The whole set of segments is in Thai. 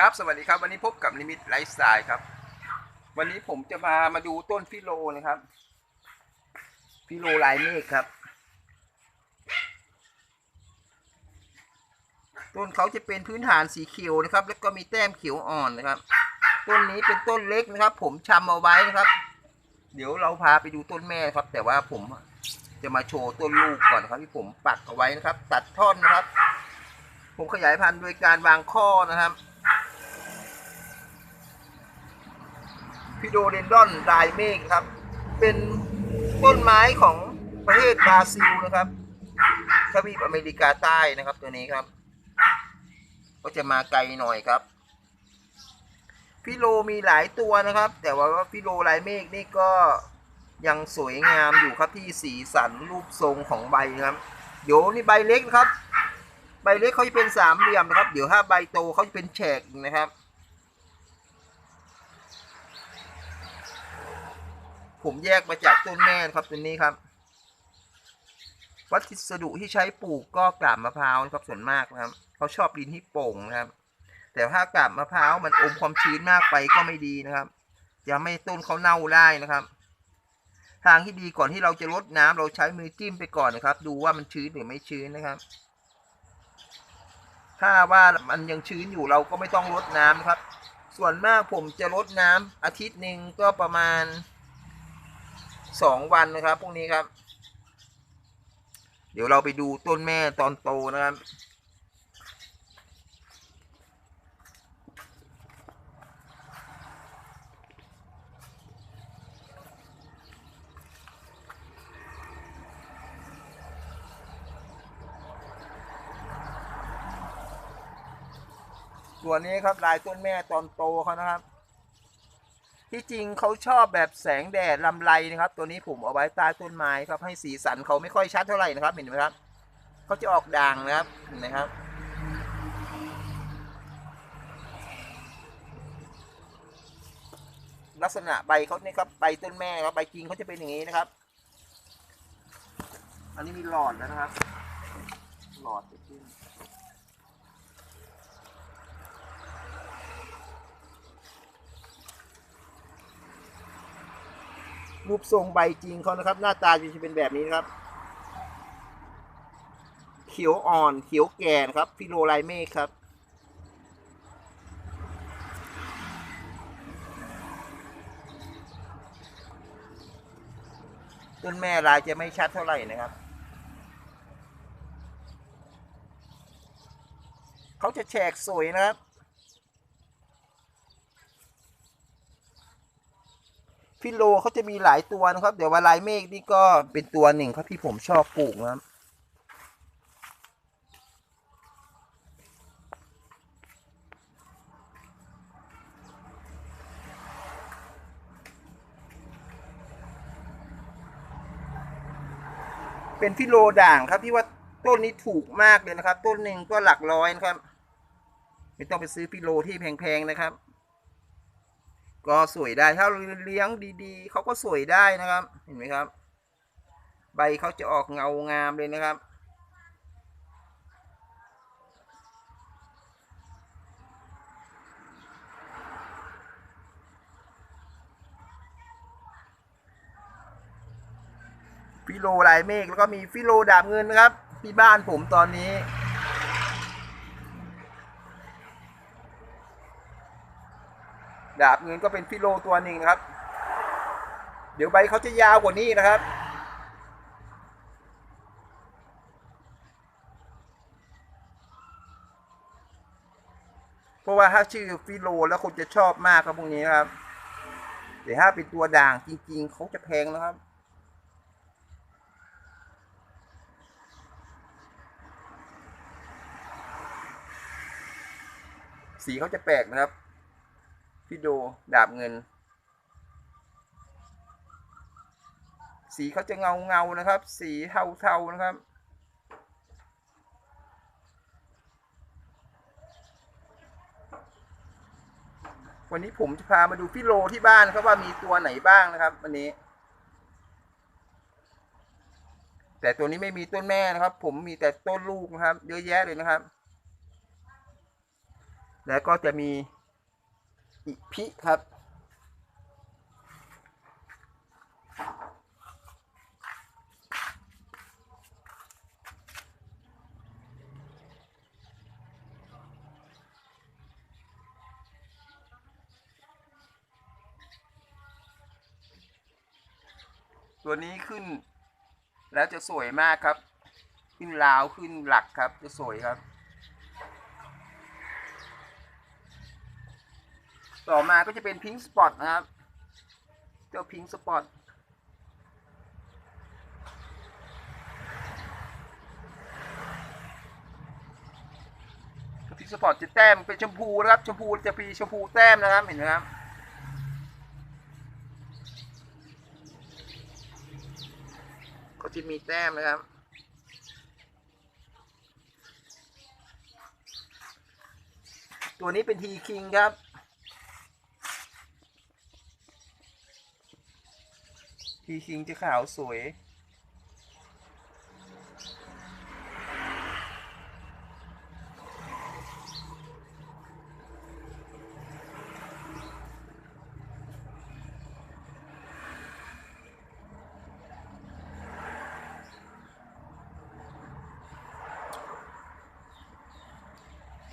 ครับสวัสดีครับ วันนี้พบกับลิมิตไลฟ์สไตล์ครับ วันนี้ผมจะมามาดูต้นฟิโลนะครับ ฟิโลลายเมฆครับ ต้นเขาจะเป็นพื้นฐานสีเขียวนะครับ แล้วก็มีแต้มเขียวอ่อนนะครับ ต้นนี้เป็นต้นเล็กนะครับ ผมชำเอาไว้นะครับ เดี๋ยวเราพาไปดูต้นแม่ครับ แต่ว่าผมจะมาโชว์ต้นลูกก่อนนครับ ที่ผมปักเอาไว้นะครับ ตัดท่อนนะครับ ผมขยายพันธุ์โดยการวางข้อนะครับ พิโดเดนดอนลายเมฆครับ เป็นต้นไม้ของประเทศบราซิลนะครับทวีปอเมริกาใต้นะครับตัวนี้ครับ ก็จะมาไกลหน่อยครับฟิโลมีหลายตัวนะครับ แต่ว่าฟิโลลายเมฆนี่ก็ยังสวยงามอยู่ครับที่สีสันรูปทรงของใบครับ เดี๋ยวนี่ใบเล็กนะครับ ใบเล็กเขาจะเป็นสามเหลี่ยมนะครับ เดี๋ยวถ้าใบโตเขาจะเป็นแฉกนะครับ ผมแยกมาจากต้นแม่นครับตัวนี้ครับ วัสดุที่ใช้ปลูกก็กาบมะพร้าวนะครับส่วนมากนะครับเขาชอบดินที่โป่งนะครับ แต่ถ้ากาบมะพร้าวมันอมความชื้นมากไปก็ไม่ดีนะครับ จะไม่ต้นเขาเน่าได้นะครับ ทางที่ดีก่อนที่เราจะรดน้ำเราใช้มือจิ้มไปก่อนนะครับ ดูว่ามันชื้นหรือไม่ชื้นนะครับ ถ้าว่ามันยังชื้นอยู่เราก็ไม่ต้องรดน้ำนะครับ ส่วนมากผมจะรดน้ำอาทิตย์หนึ่งก็ประมาณ สองวันนะครับพวกนี้ครับ เดี๋ยวเราไปดูต้นแม่ตอนโตนะครับส่วนี้ครับลายต้นแม่ตอนโตเขานะครับ ที่จริงเขาชอบแบบแสงแดดลำไรนะครับ ตัวนี้ผมเอาไว้ใต้ต้นไม้ครับให้สีสันเขาไม่ค่อยชัดเท่าไหร่นะครับเห็นไหมครับเขาจะออกด่างนะครับเห็นไหมครับลักษณะใบเขาเนี่ยครับใบต้นแม่ครับใบจริงเขาจะเป็นอย่างนี้นะครับ อันนี้มีหลอดแล้วนะครับ หลอดจะขึ้น รูปทรงใบจริงเขานะครับ หน้าตาจะเป็นแบบนี้นะครับ เขียวอ่อนเขียวแก่นะครับฟิโลไลเมฆครับต้นแม่ลายจะไม่ชัดเท่าไหร่นะครับเขาจะแฉกสวยนะครับ ฟิโลเขาจะมีหลายตัวนะครับ เดี๋ยวว่าลายเมฆนี่ก็เป็นตัวหนึ่งครับที่ผมชอบปลูกนะครับเป็นฟิโลด่างครับที่ว่าต้นนี้ถูกมากเลยนะครับ ต้นหนึ่งก็หลักร้อยนะครับ ไม่ต้องไปซื้อฟิโลที่แพงๆนะครับ ก็สวยได้ถ้าเลี้ยงดีๆเขาก็สวยได้นะครับ เห็นไหมครับ ใบเขาจะออกเงางามเลยนะครับ ฟิโลลายเมฆแล้วก็มีฟิโลดาบเงินนะครับ ที่บ้านผมตอนนี้ ดาบเงินก็เป็นฟิโลตัวหนึ่งครับ เดี๋ยวใบเขาจะยาวกว่านี้นะครับเพราะว่าถ้าชื่อฟิโลแล้วคนจะชอบมากครับพวกนี้นะครับแต่ถ้าเป็นตัวด่างจริง ๆ เขาจะแพงนะครับ สีเขาจะแปลกนะครับ พี่โดดาบเงิน สีเขาจะเงาเงานะครับ สีเทาเทานะครับ วันนี้ผมจะพามาดูฟิโลที่บ้านครับว่ามีตัวไหนบ้างนะครับ วันนี้ แต่ตัวนี้ไม่มีต้นแม่นะครับ ผมมีแต่ต้นลูกนะครับ เยอะแยะเลยนะครับ แล้วก็จะมี อิพิครับ ตัวนี้ขึ้น แล้วจะสวยมากครับ ขึ้นราวขึ้นหลักครับจะสวยครับ ต่อมาก็จะเป็นพิง k ์สปอตนะครับ เจ้าพิง k ์สปอตพิง k ์สปอตจะแต้มเป็นชมพูนะครับชมพูจะมีชมพูแต้มนะครับเห็นไหมครับก็จะมีแต้มนะครับตัวนี้เป็นทีคิงครับ ทีคิงจะขาวสวย ต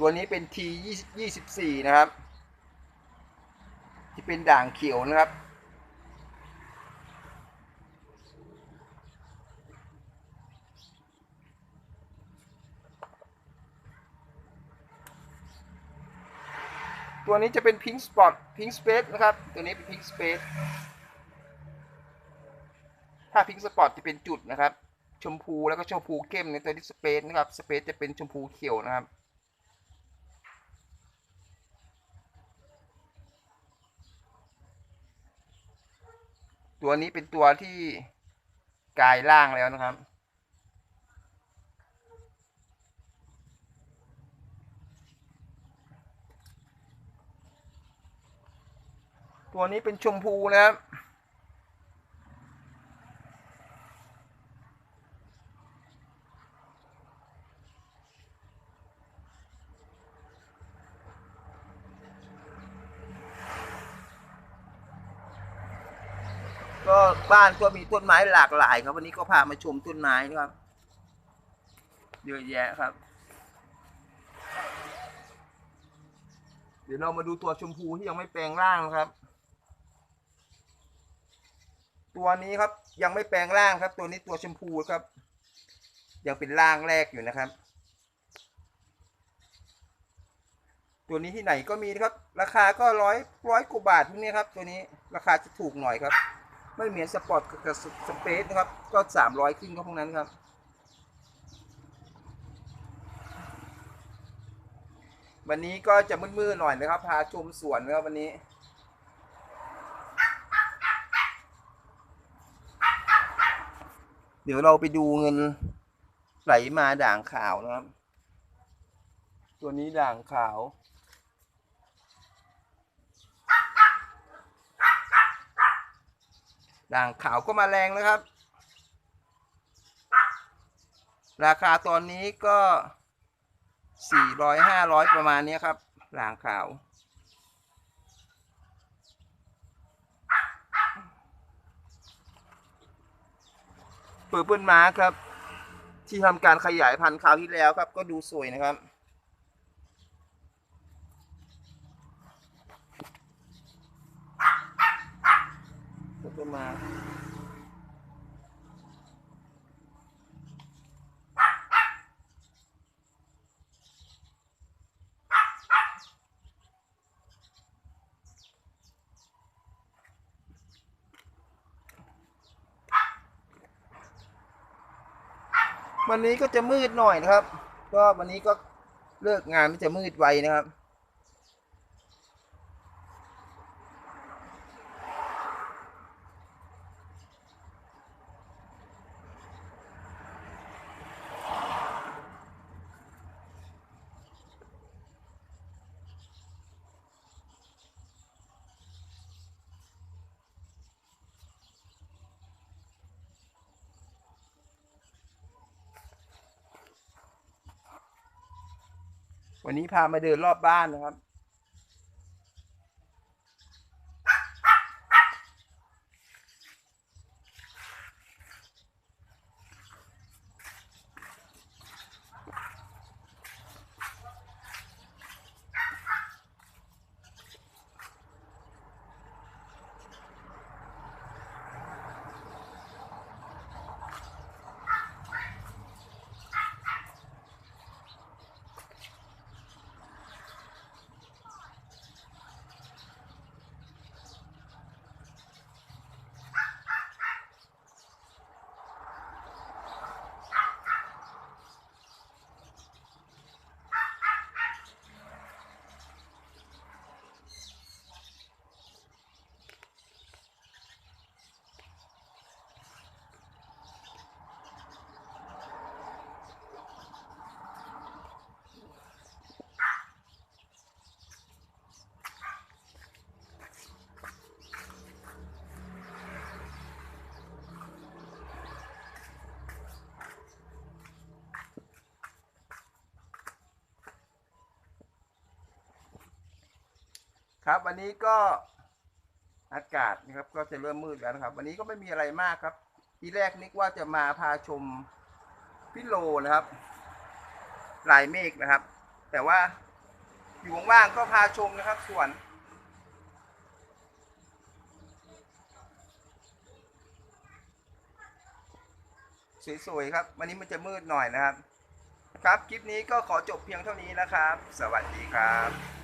ัวนี้เป็น T 24 นะครับ ที่เป็นด่างเขียวนะครับ ตัวนี้จะเป็น Pink Spot Pink Space นะครับ ตัวนี้เป็น Pink Space ถ้า Pink Spot จะเป็นจุดนะครับ ชมพูแล้วก็ชมพูเข้มในตัวนี้ Space นะครับ Space จะเป็นชมพูเขียวนะครับตัวนี้เป็นตัวที่กายร่างแล้วนะครับ ตัวนี้เป็นชมพูนะครับก็บ้านก็มีต้นไม้หลากหลายครับวันนี้ก็พามาชมต้นไม้นะครับเยอะแยะครับ เดี๋ยวเรามาดูตัวชมพูที่ยังไม่แปลงร่างนะครับ ตัวนี้ครับยังไม่แปลงร่างครับ ตัวนี้ตัวชมพูครับ ยังเป็นร่างแรกอยู่นะครับ ตัวนี้ที่ไหนก็มีนะครับ ราคาก็ร้อยร้อยกว่าบาทพวกนี้ครับ ตัวนี้ราคาจะถูกหน่อยครับ ไม่เหมือนสปอร์ตกับสเปซนะครับ ก็สามร้อยขึ้นก็พวกนั้นครับวันนี้ก็จะมืดๆหน่อยนะครับ พาชมสวนนะครับวันนี้ เดี๋ยวเราไปดูเงินไหลมาด่างขาวนะครับ ตัวนี้ด่างขาว ด่างขาวก็มาแรงนะครับ ราคาตอนนี้ก็สี่ร้อยห้าร้อยประมาณนี้ครับด่างขาว เปิดเปิ้ลมาครับ ที่ทำการขยายพันธุ์คราวที่แล้วครับ ก็ดูสวยนะครับ เปิดเปิ้ลมา วันนี้ก็จะมืดหน่อยนะครับ ก็วันนี้ก็เลิกงานก็จะมืดไวนะครับ วันนี้พามาเดินรอบบ้านนะครับ ครับวันนี้ก็อากาศนะครับก็จะเริ่มมืดแล้วนะครับ วันนี้ก็ไม่มีอะไรมากครับ ทีแรกนึกว่าจะมาพาชมพิโลนะครับ ลายเมฆนะครับ แต่ว่าอยู่ว่างๆก็พาชมนะครับสวนสวยๆครับ วันนี้มันจะมืดหน่อยนะครับ ครับคลิปนี้ก็ขอจบเพียงเท่านี้นะครับ สวัสดีครับ